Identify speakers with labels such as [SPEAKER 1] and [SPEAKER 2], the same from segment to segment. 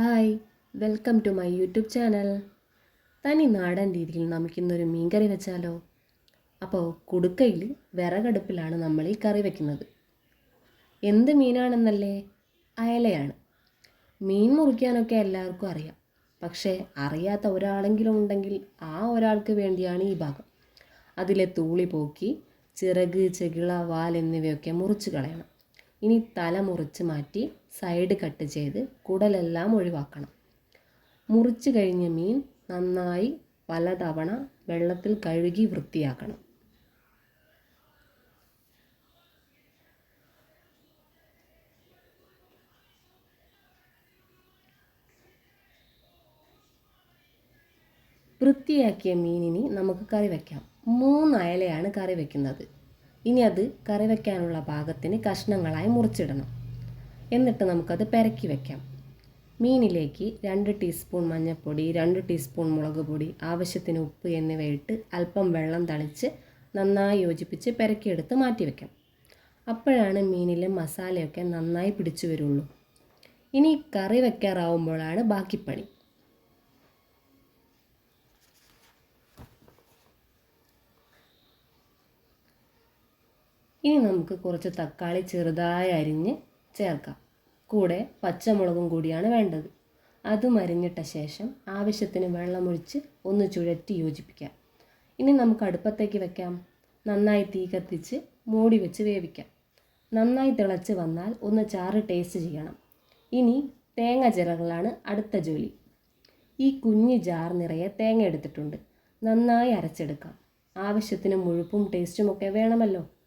[SPEAKER 1] Hi welcome to my YouTube channel. തനി നാടൻ രീതിയിൽ നമുക്കിന്നൊരു മീൻകറി വെച്ചാലോ? അപ്പോൾ കുടുക്കയിൽ വിറകടുപ്പിലാണ് നമ്മൾ ഈ കറി വെക്കുന്നത്. എന്ത് മീനാണെന്നല്ലേ? അയലയാണ്. മീൻ മുറിക്കാനൊക്കെ എല്ലാവർക്കും അറിയാം. പക്ഷേ അറിയാത്ത ഒരാളെങ്കിലും ഉണ്ടെങ്കിൽ ആ ഒരാൾക്ക് വേണ്ടിയാണ് ഈ ഭാഗം. അതിലെ തൂളി പോക്കി ചിറക് ചെകിള വാൽ എന്നിവയൊക്കെ മുറിച്ച് കളയണം. ഇനി തല മുറിച്ച് മാറ്റി സൈഡ് കട്ട് ചെയ്ത് കുടലെല്ലാം ഒഴിവാക്കണം. മുറിച്ച് കഴിഞ്ഞ മീൻ നന്നായി പലതവണ വെള്ളത്തിൽ കഴുകി വൃത്തിയാക്കണം. വൃത്തിയാക്കിയ മീനിനി നമുക്ക് കറി വയ്ക്കാം മൂന്ന് അയലയാണ് കറി വയ്ക്കുന്നത് ഇനി അത് കറി വയ്ക്കാനുള്ള ഭാഗത്തിന് കഷ്ണങ്ങളായി മുറിച്ചിടണം. എന്നിട്ട് നമുക്കത് പെരക്കി വയ്ക്കാം മീനിലേക്ക് രണ്ട് ടീസ്പൂൺ മഞ്ഞൾപ്പൊടി രണ്ട് ടീസ്പൂൺ മുളക് പൊടി ആവശ്യത്തിന് ഉപ്പ് എന്നിവയിട്ട് അല്പം വെള്ളം തളിച്ച് നന്നായി യോജിപ്പിച്ച് പെരക്കിയെടുത്ത് മാറ്റി വയ്ക്കാം അപ്പോഴാണ് മീനിലെ മസാലയൊക്കെ നന്നായി പിടിച്ചു വരുള്ളൂ. ഇനി കറി വയ്ക്കാറാവുമ്പോഴാണ് ബാക്കിപ്പണി ഇനി നമുക്ക് കുറച്ച് തക്കാളി ചെറുതായി അരിഞ്ഞ് ചേർക്കാം. കൂടെ പച്ചമുളകും കൂടിയാണ് വേണ്ടത്. അതും അരിഞ്ഞിട്ട ശേഷം ആവശ്യത്തിന് വെള്ളമൊഴിച്ച് ഒന്ന് ചുഴറ്റി യോജിപ്പിക്കാം. ഇനി നമുക്ക് അടുപ്പത്തേക്ക് വെക്കാം. നന്നായി തീ കത്തിച്ച് മൂടി വെച്ച് വേവിക്കാം. നന്നായി തിളച്ച് വന്നാൽ ഒന്ന് ചാറ് ടേസ്റ്റ് ചെയ്യണം. ഇനി തേങ്ങ ചിറകളാണ് അടുത്ത ജോലി. ഈ കുഞ്ഞ് ജാർ നിറയെ തേങ്ങ എടുത്തിട്ടുണ്ട്. നന്നായി അരച്ചെടുക്കാം. ആവശ്യത്തിന് മുഴുപ്പും ടേസ്റ്റും ഒക്കെ വേണമല്ലോ.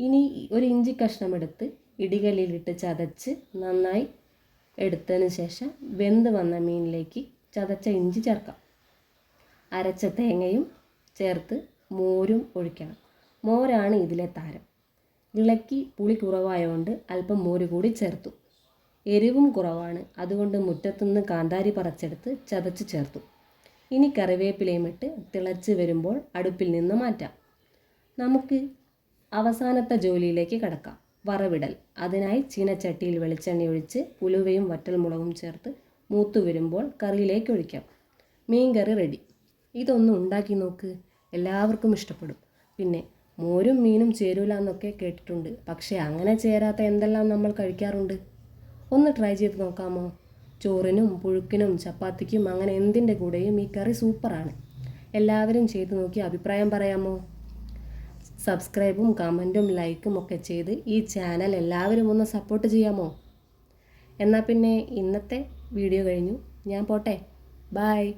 [SPEAKER 1] ഇനി ഒരു ഇഞ്ചി കഷ്ണം എടുത്ത് ഇടികല്ലിലിട്ട് ചതച്ച് നന്നായി എടുത്തതിന് ശേഷം വെന്ത് വന്ന മീനിലേക്ക് ചതച്ച ഇഞ്ചി ചേർക്കാം. അരച്ച തേങ്ങയും ചേർത്ത് മോരും ഒഴിക്കണം. മോരാണ് ഇതിലെ താരം. ഇളക്കി പുളി കുറവായതുകൊണ്ട് അല്പം മോര് കൂടി ചേർത്തു. എരിവും കുറവാണ്. അതുകൊണ്ട് മുറ്റത്തുനിന്ന് കാന്താരി പറിച്ചെടുത്ത് ചതച്ച് ചേർത്തു. ഇനി കറിവേപ്പിലയും ഇട്ട് തിളച്ച് വരുമ്പോൾ അടുപ്പിൽ നിന്ന് മാറ്റാം. നമുക്ക് അവസാനത്തെ ജോലിയിലേക്ക് കടക്കാം. വറവിടൽ. അതിനായി ചീനച്ചട്ടിയിൽ വെളിച്ചെണ്ണ ഒഴിച്ച് ഉലുവയും വറ്റൽമുളകും ചേർത്ത് മൂത്തു വരുമ്പോൾ കറിയിലേക്ക് ഒഴിക്കാം. മീൻ കറി റെഡി ഇതൊന്ന് ഉണ്ടാക്കി നോക്ക്. എല്ലാവർക്കും ഇഷ്ടപ്പെടും. പിന്നെ മോരും മീനും ചേരൂല എന്നൊക്കെ കേട്ടിട്ടുണ്ട്. പക്ഷേ അങ്ങനെ ചേരാത്ത എന്തെല്ലാം നമ്മൾ കഴിക്കാറുണ്ട്? ഒന്ന് ട്രൈ ചെയ്ത് നോക്കാമോ? ചോറിനും പുഴുക്കിനും ചപ്പാത്തിക്കും അങ്ങനെ എന്തിന്റെ കൂടെയും ഈ കറി സൂപ്പറാണ് എല്ലാവരും ചെയ്തു നോക്കി അഭിപ്രായം പറയാമോ? സബ്സ്ക്രൈബും കമന്റും ലൈക്കും ഒക്കെ ചെയ്ത് ഈ ചാനൽ എല്ലാവരും ഒന്ന് സപ്പോർട്ട് ചെയ്യാമോ? എന്നാൽ പിന്നെ ഇന്നത്തെ വീഡിയോ കഴിഞ്ഞു. ഞാൻ പോട്ടെ. ബായ്